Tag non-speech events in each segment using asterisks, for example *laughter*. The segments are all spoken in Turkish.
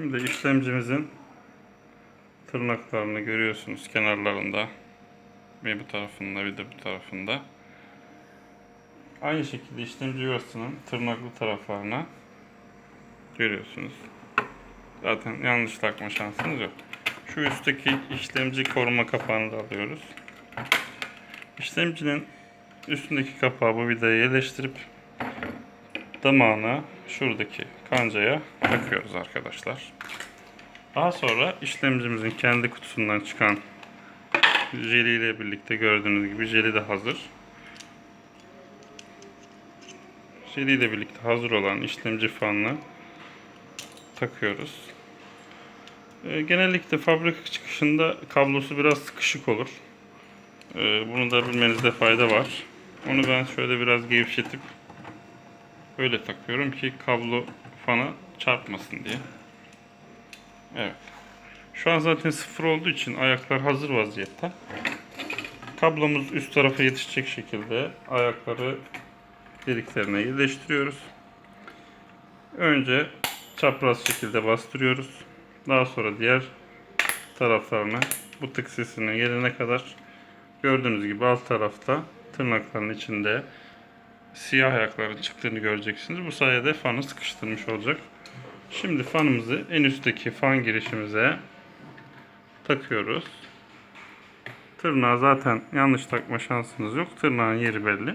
Şimdi işlemcimizin tırnaklarını görüyorsunuz kenarlarında. Bir bu tarafında bir de bu tarafında. Aynı şekilde işlemci yuvasının tırnaklı taraflarına görüyorsunuz. Zaten yanlış takma şansınız yok. Şu üstteki işlemci koruma kapağını da alıyoruz. İşlemcinin üstündeki kapağı bu vidaya yerleştirip damağına şuradaki kancaya takıyoruz arkadaşlar. Daha sonra işlemcimizin kendi kutusundan çıkan jeli ile birlikte gördüğünüz gibi jeli de hazır. Jeli ile birlikte hazır olan işlemci fanını takıyoruz. Ee, genellikle fabrika çıkışında kablosu biraz sıkışık olur. Ee, bunu da bilmenizde fayda var. Onu ben şöyle biraz gevşetip öyle takıyorum ki kablo fana çarpmasın diye. Evet. Şu an zaten sıfır olduğu için ayaklar hazır vaziyette. Kablomuz üst tarafa yetişecek şekilde ayakları deliklerine yerleştiriyoruz. Önce çapraz şekilde bastırıyoruz. Daha sonra diğer taraflarına bu tık sesine gelene kadar gördüğünüz gibi alt tarafta tırnakların içinde siyah ayakların çıktığını göreceksiniz. Bu sayede fanı sıkıştırmış olacak. Şimdi fanımızı en üstteki fan girişimize takıyoruz. Tırnağı zaten yanlış takma şansınız yok. Tırnağın yeri belli.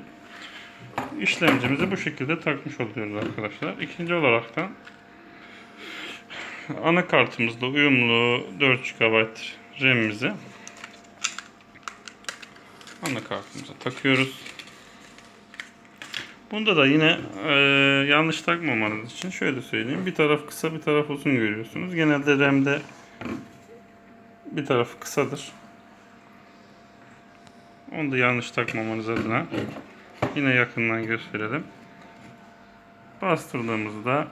İşlemcimizi bu şekilde takmış oluyoruz arkadaşlar. İkinci olaraktan anakartımızda uyumlu 4 GB RAM'imizi anakartımıza takıyoruz. Bunda da yine e, yanlış takmamanız için şöyle söyleyeyim. Bir taraf kısa bir taraf uzun görüyorsunuz. Genelde RAM'de bir tarafı kısadır. Onu da yanlış takmamanız adına yine yakından gösterelim. Bastırdığımızda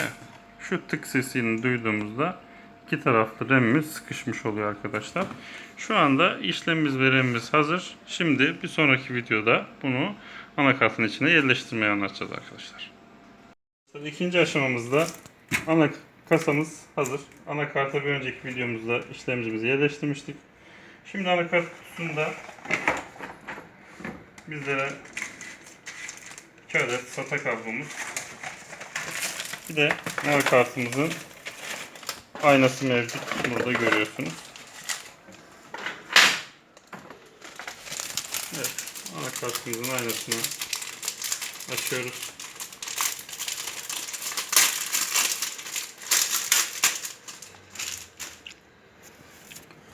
evet, şu tık sesini duyduğumuzda iki taraflı RAM'imiz sıkışmış oluyor arkadaşlar. Şu anda işlemimiz ve RAM'imiz hazır. Şimdi bir sonraki videoda bunu anakartın içine yerleştirmeyi anlatacağız arkadaşlar. İkinci aşamamızda ana kasamız hazır. Anakarta bir önceki videomuzda işlemcimizi yerleştirmiştik. Şimdi anakart kutusunda bizlere 2 adet SATA kablomuz bir de anakartımızın aynası mevcut. Burada görüyorsunuz. Evet, anakartımızın aynasını açıyoruz.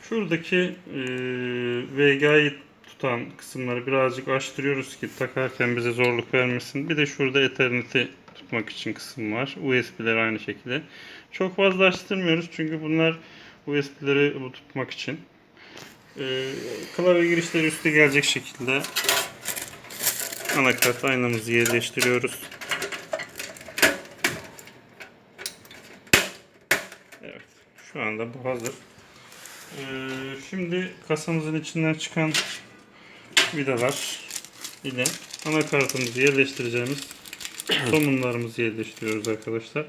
Şuradaki e, VGA'yı tutan kısımları birazcık açtırıyoruz ki takarken bize zorluk vermesin. Bir de şurada Ethernet'i tutmak için kısım var. USB'ler aynı şekilde. Çok fazla açtırmıyoruz çünkü bunlar USB'leri tutmak için. Ee, klavye girişleri üstte gelecek şekilde anakart aynamızı yerleştiriyoruz. Evet, şu anda bu hazır. Ee, şimdi kasamızın içinden çıkan vidalar ile anakartımızı yerleştireceğimiz *coughs* somunlarımızı yerleştiriyoruz arkadaşlar.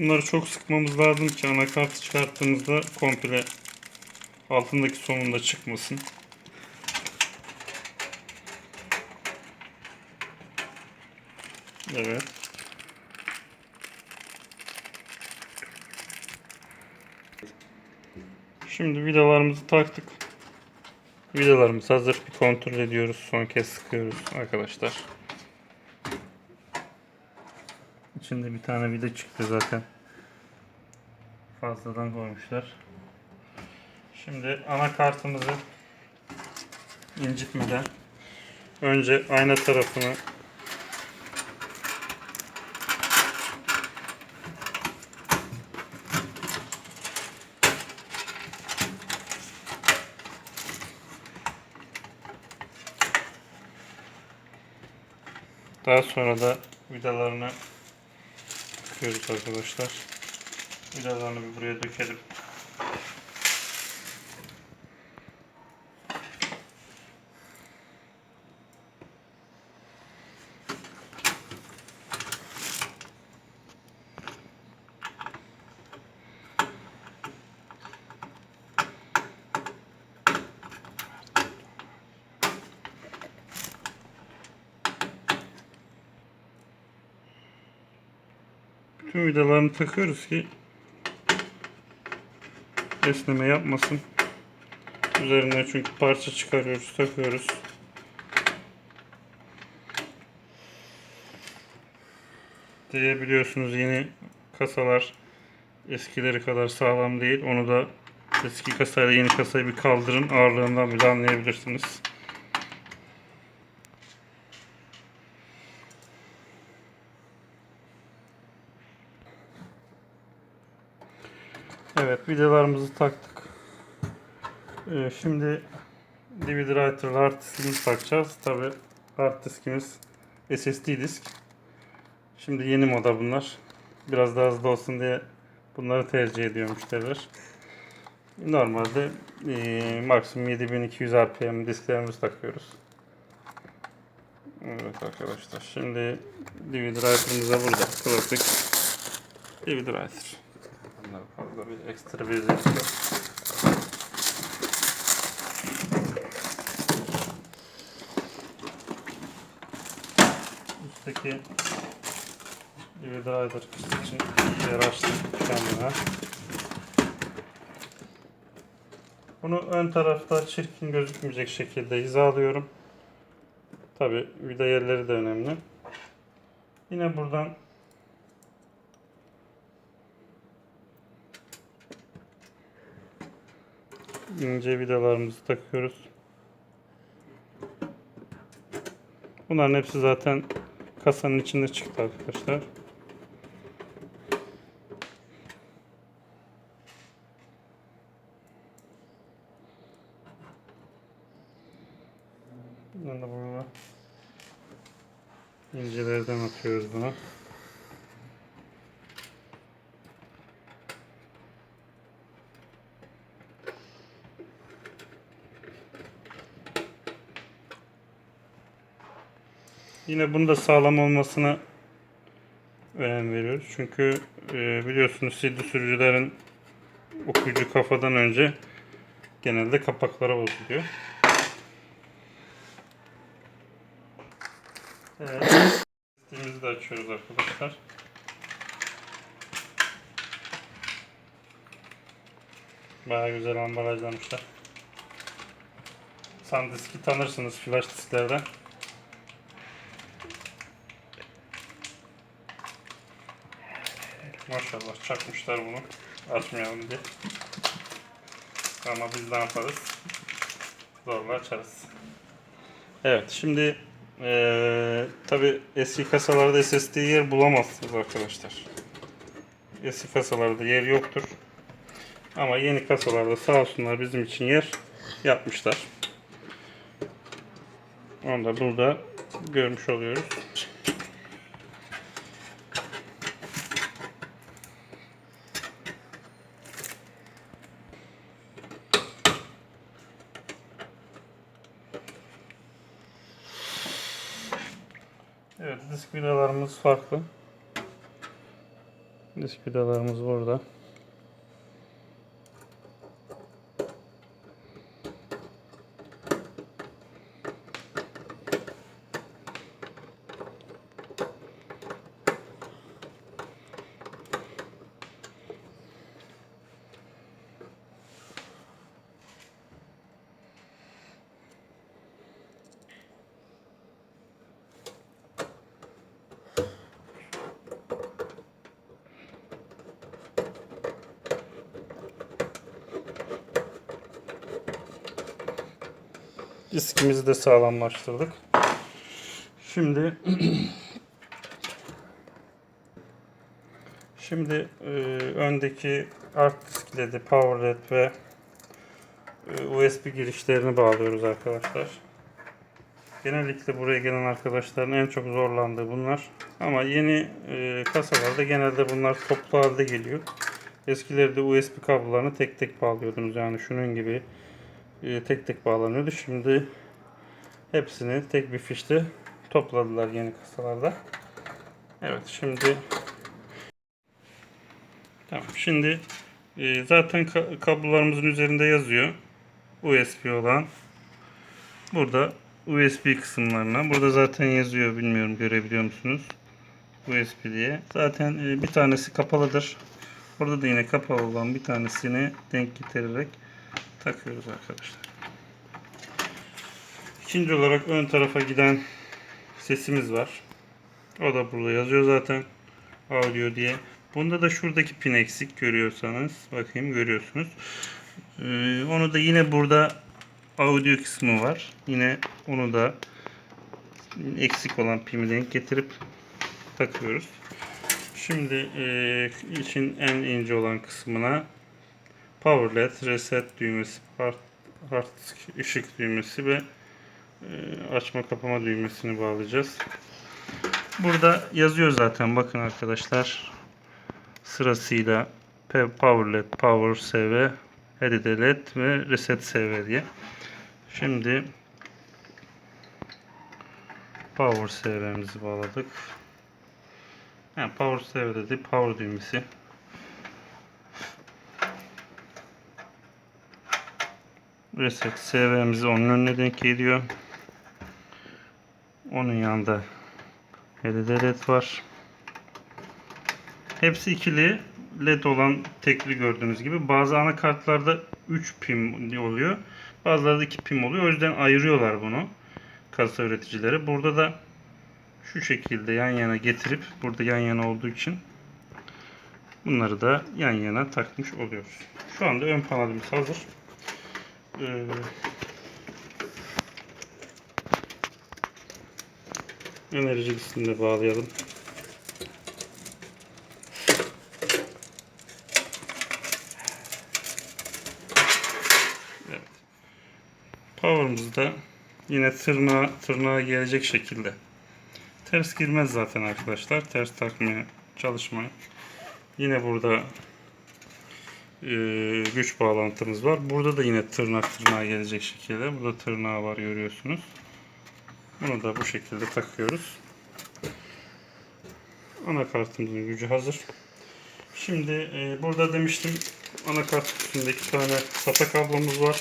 Bunları çok sıkmamız lazım ki anakartı çıkarttığımızda komple altındaki somun da çıkmasın. Evet. Şimdi vidalarımızı taktık. Vidalarımız hazır. Bir kontrol ediyoruz. Son kez sıkıyoruz arkadaşlar. İçinde bir tane vida çıktı zaten. Fazladan koymuşlar. Şimdi anakartımızı incitmeden önce ayna tarafını Daha sonra da vidalarını takıyoruz arkadaşlar. Vidalarını bir buraya dökelim. Vidalarını takıyoruz ki esneme yapmasın. Üzerine çünkü parça çıkarıyoruz, takıyoruz. Diye biliyorsunuz yeni kasalar eskileri kadar sağlam değil. Onu da eski kasayla yeni kasayı bir kaldırın. Ağırlığından bile anlayabilirsiniz. Evet vidalarımızı taktık. Ee, şimdi DVD writer hard diskimizi takacağız. Tabi hard diskimiz SSD disk. Şimdi yeni moda bunlar. Biraz daha hızlı olsun diye bunları tercih ediyor müşteriler. Normalde e, maksimum 7200 RPM disklerimizi takıyoruz. Evet arkadaşlar şimdi DVD writer'ımız da burada. Klasik DVD writer. Fazla bir ekstra bir zevk. Üstteki rider için yer açtım kendime. Bunu ön tarafta çirkin gözükmeyecek şekilde hizalıyorum. Tabi vida yerleri de önemli. Yine buradan ince vidalarımızı takıyoruz. Bunların hepsi zaten kasanın içinde çıktı arkadaşlar. Bundan da burada incelerden atıyoruz bunu. Yine bunda sağlam olmasına önem veriyoruz. Çünkü e, biliyorsunuz CD sürücülerin okuyucu kafadan önce genelde kapaklara bozuluyor. Evet. De açıyoruz arkadaşlar. Bayağı güzel ambalajlamışlar. Sandisk'i tanırsınız flash disklerden. Maşallah çakmışlar bunu. Açmayalım diye. Ama biz ne yaparız? Zorla açarız. Evet şimdi eee tabi eski kasalarda SSD yer bulamazsınız arkadaşlar. Eski kasalarda yer yoktur. Ama yeni kasalarda sağ olsunlar bizim için yer yapmışlar. Onu da burada görmüş oluyoruz. Evet disk vidalarımız farklı. Disk vidalarımız burada. Diskimizi de sağlamlaştırdık. Şimdi Şimdi e, öndeki art disk ledi, power led ve e, USB girişlerini bağlıyoruz arkadaşlar. Genellikle buraya gelen arkadaşların en çok zorlandığı bunlar. Ama yeni e, kasalarda genelde bunlar toplu halde geliyor. Eskilerde USB kablolarını tek tek bağlıyordunuz. Yani şunun gibi tek tek bağlanıyordu. Şimdi hepsini tek bir fişte topladılar yeni kasalarda. Evet şimdi Tamam. Şimdi e, zaten ka- kablolarımızın üzerinde yazıyor. USB olan. Burada USB kısımlarına. Burada zaten yazıyor. Bilmiyorum görebiliyor musunuz? USB diye. Zaten e, bir tanesi kapalıdır. Burada da yine kapalı olan bir tanesini denk getirerek takıyoruz arkadaşlar. İkinci olarak ön tarafa giden sesimiz var. O da burada yazıyor zaten. Audio diye. Bunda da şuradaki pin eksik görüyorsanız. Bakayım görüyorsunuz. Ee, onu da yine burada audio kısmı var. Yine onu da eksik olan pimi denk getirip takıyoruz. Şimdi e, için en ince olan kısmına power led, reset düğmesi, hard, hard ışık düğmesi ve e, açma kapama düğmesini bağlayacağız. Burada yazıyor zaten bakın arkadaşlar. Sırasıyla Power LED, Power SV, HDD LED ve Reset SV diye. Şimdi Power SV'mizi bağladık. Ha, Power SV dedi. Power düğmesi. Reset SV'mizi onun önüne denk geliyor. Onun yanında HDD LED var. Hepsi ikili LED olan tekli gördüğünüz gibi. Bazı anakartlarda 3 pin oluyor. Bazılarda 2 pin oluyor. O yüzden ayırıyorlar bunu kasa üreticileri. Burada da şu şekilde yan yana getirip burada yan yana olduğu için bunları da yan yana takmış oluyoruz. Şu anda ön panelimiz hazır. Ee, enerji de bağlayalım. Evet. Power'ımız da yine tırnağa, tırnağa gelecek şekilde. Ters girmez zaten arkadaşlar. Ters takmaya çalışmayın. Yine burada güç bağlantımız var. Burada da yine tırnak tırnağa gelecek şekilde. Burada tırnağı var görüyorsunuz. Bunu da bu şekilde takıyoruz. Anakartımızın gücü hazır. Şimdi e, burada demiştim anakart üstünde iki tane SATA kablomuz var.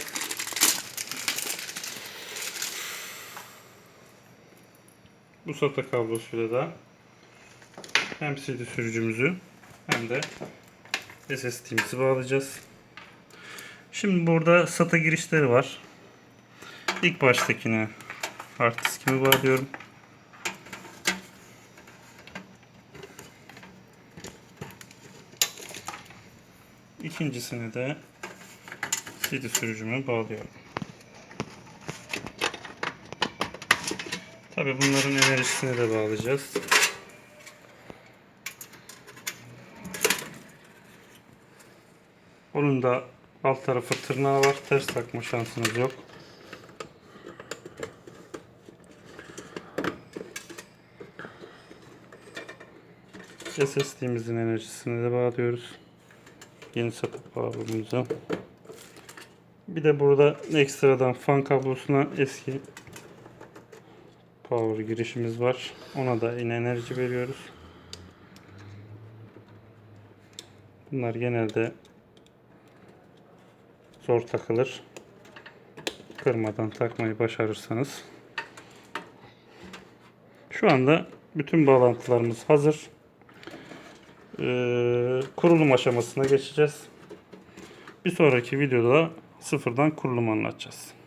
Bu SATA kablosuyla da hem CD sürücümüzü hem de SSD'mizi bağlayacağız. Şimdi burada SATA girişleri var. İlk baştakine hard diskimi bağlıyorum. İkincisini de CD sürücüme bağlıyorum. Tabi bunların enerjisini de bağlayacağız. Onun da alt tarafı tırnağı var. Ters takma şansınız yok. SSD'mizin enerjisini de bağlıyoruz. Yeni satıp bağlamamıza. Bir de burada ekstradan fan kablosuna eski power girişimiz var. Ona da yine enerji veriyoruz. Bunlar genelde zor takılır. Kırmadan takmayı başarırsanız. Şu anda bütün bağlantılarımız hazır. Ee, kurulum aşamasına geçeceğiz. Bir sonraki videoda sıfırdan kurulum anlatacağız.